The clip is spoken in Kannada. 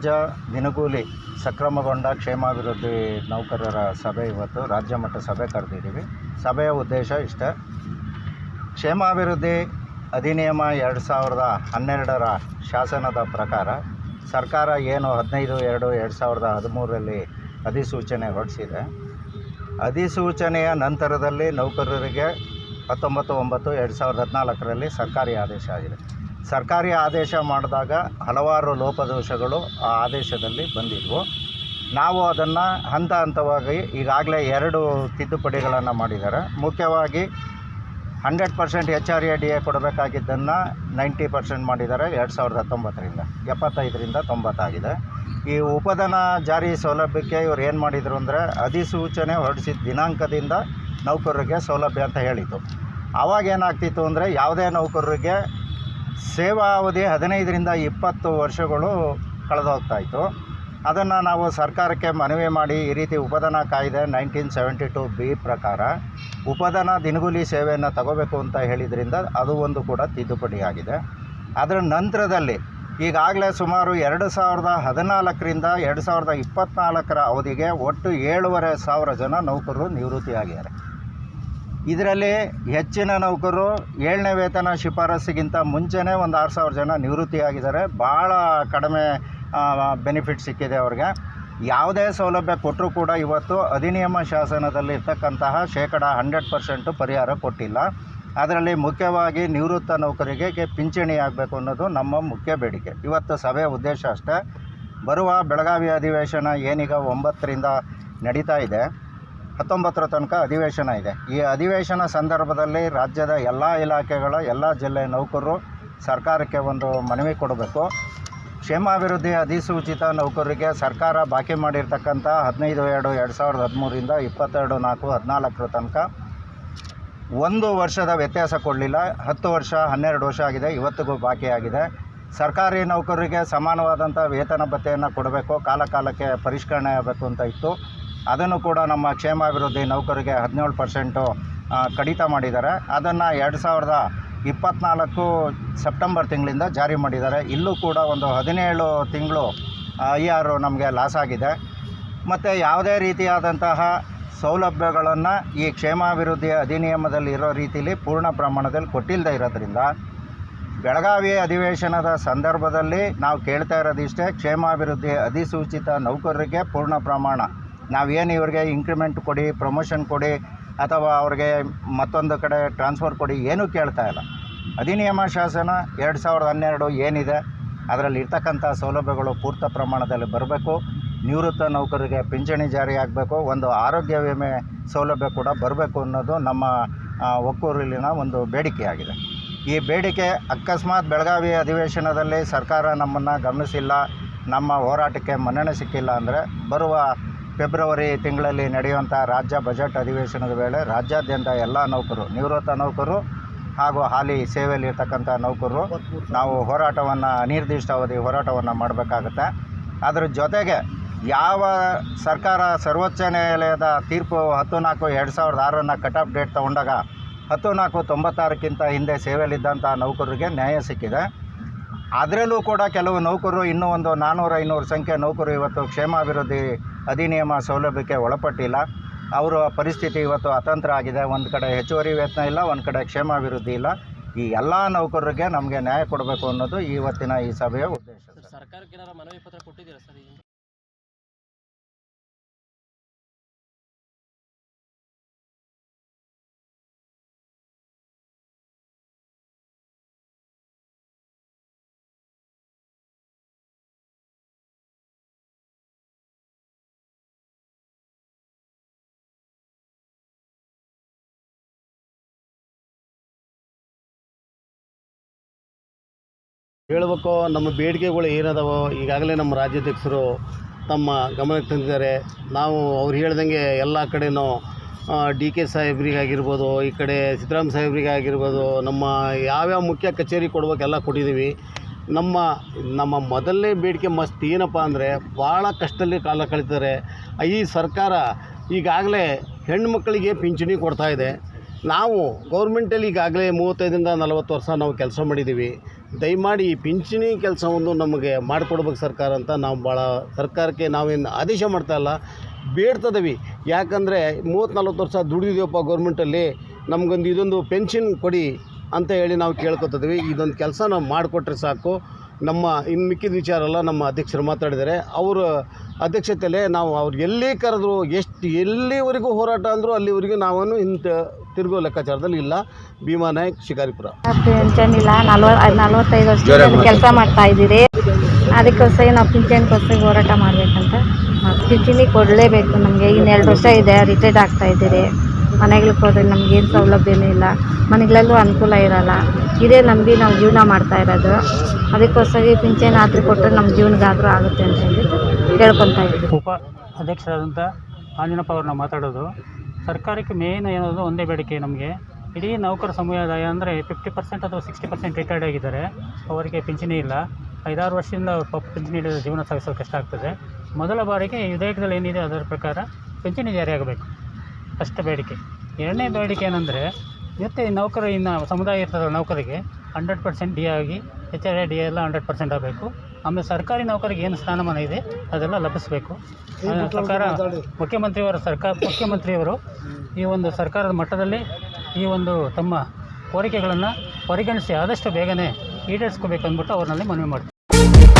ರಾಜ್ಯ ದಿನಗೂಲಿ ಸಕ್ರಮಗೊಂಡ ಕ್ಷೇಮಾಭಿವೃದ್ಧಿ ನೌಕರರ ಸಭೆ ಇವತ್ತು ರಾಜ್ಯ ಮಟ್ಟ ಸಭೆ ಕರೆದಿದ್ದೀವಿ. ಸಭೆಯ ಉದ್ದೇಶ ಇಷ್ಟೇ. ಕ್ಷೇಮಾಭಿವೃದ್ಧಿ ಅಧಿನಿಯಮ ಎರಡು ಸಾವಿರದ ಹನ್ನೆರಡರ ಶಾಸನದ ಪ್ರಕಾರ ಸರ್ಕಾರ ಏನು ಹದಿನೈದು ಎರಡು ಎರಡು ಸಾವಿರದ ಹದಿಮೂರರಲ್ಲಿ ಅಧಿಸೂಚನೆ ಹೊರಡಿಸಿದೆ. ಅಧಿಸೂಚನೆಯ ನಂತರದಲ್ಲಿ ನೌಕರರಿಗೆ ಹತ್ತೊಂಬತ್ತು ಒಂಬತ್ತು ಎರಡು ಸಾವಿರದ ಹದಿನಾಲ್ಕರಲ್ಲಿ ಸರ್ಕಾರಿ ಆದೇಶ ಆಗಿದೆ. ಸರ್ಕಾರಿ ಆದೇಶ ಮಾಡಿದಾಗ ಹಲವಾರು ಲೋಪದೋಷಗಳು ಆ ಆದೇಶದಲ್ಲಿ ಬಂದಿದ್ವು. ನಾವು ಅದನ್ನು ಹಂತ ಹಂತವಾಗಿ ಈಗಾಗಲೇ ಎರಡು ತಿದ್ದುಪಡಿಗಳನ್ನು ಮಾಡಿದ್ದಾರೆ. ಮುಖ್ಯವಾಗಿ hundred percent H R A D A ಕೊಡಬೇಕಾಗಿದ್ದನ್ನು ninety percent ಮಾಡಿದ್ದಾರೆ ಎರಡು ಸಾವಿರದ ಹತ್ತೊಂಬತ್ತರಿಂದ. ಎಪ್ಪತ್ತೈದರಿಂದ ತೊಂಬತ್ತಾಗಿದೆ. ಈ ಉಪಧನ ಜಾರಿ ಸೌಲಭ್ಯಕ್ಕೆ ಇವ್ರು ಏನು ಮಾಡಿದರು ಅಂದರೆ ಅಧಿಸೂಚನೆ ಹೊರಡಿಸಿದ ದಿನಾಂಕದಿಂದ ನೌಕರರಿಗೆ ಸೌಲಭ್ಯ ಅಂತ ಹೇಳಿತು ಆವಾಗ ಏನಾಗ್ತಿತ್ತು ಅಂದರೆ ಯಾವುದೇ ನೌಕರರಿಗೆ ಸೇವಾ ಅವಧಿ ಹದಿನೈದರಿಂದ ಇಪ್ಪತ್ತು ವರ್ಷಗಳು ಕಳೆದೋಗ್ತಾಯಿತ್ತು. ಅದನ್ನು ನಾವು ಸರ್ಕಾರಕ್ಕೆ ಮನವಿ ಮಾಡಿ ಈ ರೀತಿ ಉಪಧನ ಕಾಯ್ದೆ ನೈನ್ಟೀನ್ ಸೆವೆಂಟಿ ಟು ಬಿ ಪ್ರಕಾರ ಉಪಧನ ದಿನಗೂಲಿ ಸೇವೆಯನ್ನು ತಗೋಬೇಕು ಅಂತ ಹೇಳಿದ್ರಿಂದ ಅದು ಒಂದು ಕೂಡ ತಿದ್ದುಪಡಿ ಆಗಿದೆ ಅದರ ನಂತರದಲ್ಲಿ ಈಗಾಗಲೇ ಸುಮಾರು ಎರಡು ಸಾವಿರದ ಹದಿನಾಲ್ಕರಿಂದ ಎರಡು ಸಾವಿರದ ಇಪ್ಪತ್ತ್ನಾಲ್ಕರ ಅವಧಿಗೆ ಒಟ್ಟು ಏಳುವರೆ ಸಾವಿರ ಜನ ನೌಕರರು ನಿವೃತ್ತಿಯಾಗಿದ್ದಾರೆ. ಇದರಲ್ಲಿ ಹೆಚ್ಚಿನ ನೌಕರರು ಏಳನೇ ವೇತನ ಶಿಫಾರಸ್ಸಿಗಿಂತ ಮುಂಚೆನೇ ಒಂದು ಆರು ಸಾವಿರ ಜನ ನಿವೃತ್ತಿಯಾಗಿದ್ದಾರೆ. ಭಾಳ ಕಡಿಮೆ ಬೆನಿಫಿಟ್ ಸಿಕ್ಕಿದೆ ಅವ್ರಿಗೆ. ಯಾವುದೇ ಸೌಲಭ್ಯ ಕೊಟ್ಟರೂ ಕೂಡ ಇವತ್ತು ಅಧಿನಿಯಮ ಶಾಸನದಲ್ಲಿ ಇರ್ತಕ್ಕಂತಹ ಶೇಕಡ ಹಂಡ್ರೆಡ್ ಪರ್ಸೆಂಟು ಪರಿಹಾರ ಕೊಟ್ಟಿಲ್ಲ. ಅದರಲ್ಲಿ ಮುಖ್ಯವಾಗಿ ನಿವೃತ್ತ ನೌಕರಿಗೆ ಪಿಂಚಣಿ ಆಗಬೇಕು ಅನ್ನೋದು ನಮ್ಮ ಮುಖ್ಯ ಬೇಡಿಕೆ. ಇವತ್ತು ಸಭೆಯ ಉದ್ದೇಶ ಅಷ್ಟೇ. ಬರುವ ಬೆಳಗಾವಿ ಅಧಿವೇಶನ ಏನೀಗ ಒಂಬತ್ತರಿಂದ ನಡೀತಾ ಇದೆ. ಹತ್ತೊಂಬತ್ತರ ತನಕ ಅಧಿವೇಶನ ಇದೆ. ಈ ಅಧಿವೇಶನ ಸಂದರ್ಭದಲ್ಲಿ ರಾಜ್ಯದ ಎಲ್ಲ ಇಲಾಖೆಗಳ ಎಲ್ಲ ಜಿಲ್ಲೆ ನೌಕರರು ಸರ್ಕಾರಕ್ಕೆ ಒಂದು ಮನವಿ ಕೊಡಬೇಕು. ಕ್ಷೇಮಾಭಿವೃದ್ಧಿ ಅಧಿಸೂಚಿತ ನೌಕರರಿಗೆ ಸರ್ಕಾರ ಬಾಕಿ ಮಾಡಿರ್ತಕ್ಕಂಥ ಹದಿನೈದು, ಎರಡು ಎರಡು ಸಾವಿರದ ಹದಿಮೂರಿಂದ ಇಪ್ಪತ್ತೆರಡು, ನಾಲ್ಕು, ಹದಿನಾಲ್ಕರ ತನಕ ಒಂದು ವರ್ಷದ ವ್ಯತ್ಯಾಸ ಕೊಡಲಿಲ್ಲ. ಹತ್ತು ವರ್ಷ, ಹನ್ನೆರಡು ವರ್ಷ ಆಗಿದೆ. ಇವತ್ತಿಗೂ ಬಾಕಿ ಆಗಿದೆ. ಸರ್ಕಾರಿ ನೌಕರರಿಗೆ ಸಮಾನವಾದಂಥ ವೇತನ ಭತ್ಯೆಯನ್ನು ಕೊಡಬೇಕು. ಕಾಲ ಕಾಲಕ್ಕೆ ಪರಿಷ್ಕರಣೆ ಆಗಬೇಕು ಅಂತ ಇತ್ತು. ಅದನ್ನು ಕೂಡ ನಮ್ಮ ಕ್ಷೇಮಾಭಿವೃದ್ಧಿ ನೌಕರಿಗೆ ಹದಿನೇಳು ಪರ್ಸೆಂಟು ಕಡಿತ ಮಾಡಿದ್ದಾರೆ. ಅದನ್ನು ಎರಡು ಸಾವಿರದ ಇಪ್ಪತ್ತ್ನಾಲ್ಕು ಸೆಪ್ಟೆಂಬರ್ ತಿಂಗಳಿಂದ ಜಾರಿ ಮಾಡಿದ್ದಾರೆ. ಇಲ್ಲೂ ಕೂಡ ಒಂದು ಹದಿನೇಳು ತಿಂಗಳು ಐ ಆರ್ ನಮಗೆ ಲಾಸ್ ಆಗಿದೆ. ಮತ್ತು ಯಾವುದೇ ರೀತಿಯಾದಂತಹ ಸೌಲಭ್ಯಗಳನ್ನು ಈ ಕ್ಷೇಮಾಭಿವೃದ್ಧಿ ಅಧಿನಿಯಮದಲ್ಲಿ ಇರೋ ರೀತಿಯಲ್ಲಿ ಪೂರ್ಣ ಪ್ರಮಾಣದಲ್ಲಿ ಕೊಟ್ಟಿಲ್ಲದೆ ಇರೋದ್ರಿಂದ ಬೆಳಗಾವಿ ಅಧಿವೇಶನದ ಸಂದರ್ಭದಲ್ಲಿ ನಾವು ಕೇಳ್ತಾ ಇರೋದಿಷ್ಟೇ, ಕ್ಷೇಮಾಭಿವೃದ್ಧಿ ಅಧಿಸೂಚಿತ ನೌಕರರಿಗೆ ಪೂರ್ಣ ಪ್ರಮಾಣ ನಾವೇನು ಇವ್ರಿಗೆ ಇಂಕ್ರಿಮೆಂಟ್ ಕೊಡಿ ಪ್ರಮೋಷನ್ ಕೊಡಿ, ಅಥವಾ ಅವ್ರಿಗೆ ಮತ್ತೊಂದು ಕಡೆ ಟ್ರಾನ್ಸ್ಫರ್ ಕೊಡಿ, ಏನೂ ಕೇಳ್ತಾ ಇಲ್ಲ. ಅಧಿನಿಯಮ ಶಾಸನ ಎರಡು ಸಾವಿರದ ಹನ್ನೆರಡು ಏನಿದೆ, ಅದರಲ್ಲಿ ಇರ್ತಕ್ಕಂಥ ಸೌಲಭ್ಯಗಳು ಪೂರ್ತ ಪ್ರಮಾಣದಲ್ಲಿ ಬರಬೇಕು. ನಿವೃತ್ತ ನೌಕರರಿಗೆ ಪಿಂಚಣಿ ಜಾರಿ ಆಗಬೇಕು. ಒಂದು ಆರೋಗ್ಯ ವಿಮೆ ಸೌಲಭ್ಯ ಕೂಡ ಬರಬೇಕು ಅನ್ನೋದು ನಮ್ಮ ಒಕ್ಕೂರಲ್ಲಿನ ಒಂದು ಬೇಡಿಕೆಯಾಗಿದೆ ಈ ಬೇಡಿಕೆ ಅಕಸ್ಮಾತ್ ಬೆಳಗಾವಿ ಅಧಿವೇಶನದಲ್ಲಿ ಸರ್ಕಾರ ನಮ್ಮನ್ನು ಗಮನಿಸಿಲ್ಲ, ನಮ್ಮ ಹೋರಾಟಕ್ಕೆ ಮನ್ನಣೆ ಸಿಕ್ಕಿಲ್ಲ ಅಂದರೆ ಬರುವ ಫೆಬ್ರವರಿ ತಿಂಗಳಲ್ಲಿ ನಡೆಯುವಂಥ ರಾಜ್ಯ ಬಜೆಟ್ ಅಧಿವೇಶನದ ವೇಳೆ ರಾಜ್ಯಾದ್ಯಂತ ಎಲ್ಲ ನೌಕರು, ನಿವೃತ್ತ ನೌಕರು ಹಾಗೂ ಹಾಲಿ ಸೇವೆಯಲ್ಲಿ ಇರ್ತಕ್ಕಂಥ ನೌಕರರು ನಾವು ಹೋರಾಟವನ್ನು ಅನಿರ್ದಿಷ್ಟಾವಧಿ ಹೋರಾಟವನ್ನು ಮಾಡಬೇಕಾಗತ್ತೆ. ಅದರ ಜೊತೆಗೆ ಯಾವ ಸರ್ಕಾರ ಸರ್ವೋಚ್ಚ ನ್ಯಾಯಾಲಯದ ತೀರ್ಪು ಹತ್ತು ನಾಲ್ಕು ಎರಡು ಸಾವಿರದ ಆರನ್ನು ಕಟ್ ಡೇಟ್ ತೊಗೊಂಡಾಗ ಹತ್ತು ನಾಲ್ಕು ತೊಂಬತ್ತಾರಕ್ಕಿಂತ ಹಿಂದೆ ಸೇವೆಯಲ್ಲಿದ್ದಂಥ ನೌಕರರಿಗೆ ನ್ಯಾಯ ಸಿಕ್ಕಿದೆ. ಅದರಲ್ಲೂ ಕೂಡ ಕೆಲವು ನೌಕರರು ಇನ್ನೂ ಒಂದು ನಾನ್ನೂರು ಐನೂರು ಸಂಖ್ಯೆ ನೌಕರರು ಇವತ್ತು ಕ್ಷೇಮಾಭಿವೃದ್ಧಿ ಅಧಿನಿಯಮ ಸೌಲಭ್ಯಕ್ಕೆ ಒಳಪಟ್ಟಿಲ್ಲ. ಅವರ ಪರಿಸ್ಥಿತಿ ಇವತ್ತು ಅತಂತ್ರ ಆಗಿದೆ. ಒಂದು ಕಡೆ ಹೆಚ್ಚುವರಿ ವೇತನ ಇಲ್ಲ, ಒಂದು ಕಡೆ ಕ್ಷೇಮಾಭಿವೃದ್ಧಿ ಇಲ್ಲ. ಈ ಎಲ್ಲ ನೌಕರರಿಗೆ ನಮಗೆ ನ್ಯಾಯ ಕೊಡಬೇಕು ಅನ್ನೋದು ಇವತ್ತಿನ ಈ ಸಭೆಯ ಉದ್ದೇಶ ಹೇಳಬೇಕು, ನಮ್ಮ ಬೇಡಿಕೆಗಳು ಏನದಾವೋ, ಈಗಾಗಲೇ ನಮ್ಮ ರಾಜ್ಯಾಧ್ಯಕ್ಷರು ತಮ್ಮ ಗಮನಕ್ಕೆ ತಂದಿದ್ದಾರೆ. ನಾವು ಅವ್ರು ಹೇಳ್ದಂಗೆ ಎಲ್ಲ ಕಡೆನೂ ಡಿ ಕೆ ಸಾಹೇಬ್ರಿಗಾಗಿರ್ಬೋದು, ಈ ಕಡೆ ಸಿದ್ದರಾಮ ಸಾಹೇಬ್ರಿಗಾಗಿರ್ಬೋದು, ನಮ್ಮ ಯಾವ್ಯಾವ ಮುಖ್ಯ ಕಚೇರಿ ಕೊಡ್ಬೇಕೆಲ್ಲ ಕೊಟ್ಟಿದ್ದೀವಿ. ನಮ್ಮ ನಮ್ಮ ಮೊದಲನೇ ಬೇಡಿಕೆ ಮಸ್ತ್ ಏನಪ್ಪ ಅಂದರೆ, ಭಾಳ ಕಷ್ಟದಲ್ಲಿ ಕಾಲ ಕಳೀತಾರೆ ಈ ಸರ್ಕಾರ ಈಗಾಗಲೇ ಹೆಣ್ಣು ಮಕ್ಕಳಿಗೆ ಪಿಂಚಣಿ ಕೊಡ್ತಾ ಇದೆ. ನಾವು ಗೌರ್ಮೆಂಟಲ್ಲಿ ಈಗಾಗಲೇ ಮೂವತ್ತೈದರಿಂದ ನಲವತ್ತು ವರ್ಷ ನಾವು ಕೆಲಸ ಮಾಡಿದ್ದೀವಿ. ದಯಮಾಡಿ ಈ ಪಿಂಚಣಿ ಕೆಲಸವನ್ನು ನಮಗೆ ಮಾಡಿಕೊಡ್ಬೇಕು ಸರ್ಕಾರ ಅಂತ ನಾವು ಭಾಳ ಸರ್ಕಾರಕ್ಕೆ ನಾವೇನು ಆದೇಶ ಮಾಡ್ತಾಯಿಲ್ಲ ಬೇಡ್ತದವಿ. ಯಾಕಂದರೆ ಮೂವತ್ತು ನಲ್ವತ್ತು ವರ್ಷ ದುಡಿದಿದ್ದೀವಪ್ಪ ಗೌರ್ಮೆಂಟಲ್ಲಿ. ನಮಗೊಂದು ಇದೊಂದು ಪೆನ್ಷನ್ ಕೊಡಿ ಅಂತ ಹೇಳಿ ನಾವು ಕೇಳ್ಕೊತಿದ್ವಿ. ಇದೊಂದು ಕೆಲಸ ನಾವು ಮಾಡಿಕೊಟ್ರೆ ಸಾಕು. ನಮ್ಮ ಇನ್ನು ಮಿಕ್ಕಿದ ವಿಚಾರ ಎಲ್ಲ ನಮ್ಮ ಅಧ್ಯಕ್ಷರು ಮಾತಾಡಿದ್ದಾರೆ. ಅವರ ಅಧ್ಯಕ್ಷತೆಯಲ್ಲೇ ನಾವು ಅವ್ರು ಎಲ್ಲಿ ಕರೆದ್ರು ಎಷ್ಟು ಎಲ್ಲಿವರೆಗೂ ಹೋರಾಟ ಅಂದರೂ ಅಲ್ಲಿವರೆಗೂ ನಾವನ್ನು ಇಂಥ ತಿರುಗೋ ಲೆಕ್ಕಾಚಾರದಲ್ಲಿ ಇಲ್ಲ. ಭೀಮಾ ನಾಯಕ್ ಶಿಕಾರಿಪುರ. ಪಿಂಚಣಿ ಇಲ್ಲ ನಲ್ವತ್ತು ನಲ್ವತ್ತೈದು ವರ್ಷ ಕೆಲಸ ಮಾಡ್ತಾ ಇದ್ದೀರಿ. ಅದಕ್ಕೋಸ್ಕರ ನಾವು ಪಿಂಚಣಿಗೋಸ್ಕರ ಹೋರಾಟ ಮಾಡಬೇಕಂತ ಪಿಂಚಣಿ ಕೊಡಲೇಬೇಕು ನಮಗೆ. ಇನ್ನೆರಡು ಎರಡು ವರ್ಷ ಇದೆ ರಿಟೈರ್ಡ್ ಆಗ್ತಾ ಇದ್ದೀರಿ. ಮನೆಗಳಿಗೆ ಹೋದ್ರೆ ನಮ್ಗೆ ಏನು ಸೌಲಭ್ಯನೂ ಇಲ್ಲ. ಮನೆಗಳಲ್ಲೂ ಅನುಕೂಲ ಇರಲ್ಲ. ಇದೇ ನಂಬಿ ನಾವು ಜೀವನ ಮಾಡ್ತಾ ಇರೋದು. ಅದಕ್ಕೋಸ್ಕರ ಈ ಪಿಂಚಣಿ ಆದರೂ ಕೊಟ್ಟರೆ ನಮ್ಮ ಜೀವನಗಾದರೂ ಆಗುತ್ತೆ ಅಂತ ಹೇಳಿ ಕೇಳ್ಕೊತಾ ಇದ್ದೀವಿ. ಉಪ ಅಧ್ಯಕ್ಷರಾದಂಥ ಆಂಜನಪ್ಪ ಅವ್ರನ್ನ ಮಾತಾಡೋದು. ಸರ್ಕಾರಕ್ಕೆ ಮೇನ್ ಏನಾದರೂ ಒಂದೇ ಬೇಡಿಕೆ ನಮಗೆ? ಇಡೀ ನೌಕರ ಸಮುದಾಯ ಅಂದರೆ ಫಿಫ್ಟಿ ಪರ್ಸೆಂಟ್ ಅಥವಾ ಸಿಕ್ಸ್ಟಿ ಪರ್ಸೆಂಟ್ ರಿಟೈರ್ಡ್ ಆಗಿದ್ದಾರೆ. ಅವರಿಗೆ ಪಿಂಚಣಿ ಇಲ್ಲ. ಐದಾರು ವರ್ಷದಿಂದ ಪಾಪ ಪಿಂಚಣಿ ಇಲ್ಲದೆ ಜೀವನ ಸಾಗಿಸೋದು ಕಷ್ಟ ಆಗ್ತದೆ. ಮೊದಲ ಬಾರಿಗೆ ವಿಧೇಯಕದಲ್ಲಿ ಏನಿದೆ ಅದರ ಪ್ರಕಾರ ಪಿಂಚಣಿ ಜಾರಿಯಾಗಬೇಕು. ಫಸ್ಟ್ ಬೇಡಿಕೆ. ಎರಡನೇ ಬೇಡಿಕೆ ಏನಂದರೆ ಈ ನೌಕರ, ಇನ್ನು ಸಮುದಾಯ ಇರ್ತದೆ ನೌಕರಿಗೆ ಹಂಡ್ರೆಡ್ ಪರ್ಸೆಂಟ್ ಡಿ ಆಗಿ ಎಚ್ ಆರ್ ಡಿ ಎಲ್ಲ ಹಂಡ್ರೆಡ್ ಪರ್ಸೆಂಟ್ ಆಗಬೇಕು. ಆಮೇಲೆ ಸರ್ಕಾರಿ ನೌಕರಿಗೆ ಏನು ಸ್ಥಾನಮಾನ ಇದೆ ಅದೆಲ್ಲ ಲಭಿಸಬೇಕು. ಸರ್ಕಾರ ಪ್ರಕಾರ ಮುಖ್ಯಮಂತ್ರಿಯವರ ಸರ್ಕಾರ ಮುಖ್ಯಮಂತ್ರಿಯವರು ಈ ಒಂದು ಸರ್ಕಾರದ ಮಟ್ಟದಲ್ಲಿ ಈ ಒಂದು ತಮ್ಮ ಕೋರಿಕೆಗಳನ್ನು ಪರಿಗಣಿಸಿ ಆದಷ್ಟು ಬೇಗನೆ ಈಡೇರಿಸ್ಕೋಬೇಕು ಅಂದ್ಬಿಟ್ಟು ಅವ್ರನ್ನಲ್ಲಿ ಮನವಿ ಮಾಡ್ತೀನಿ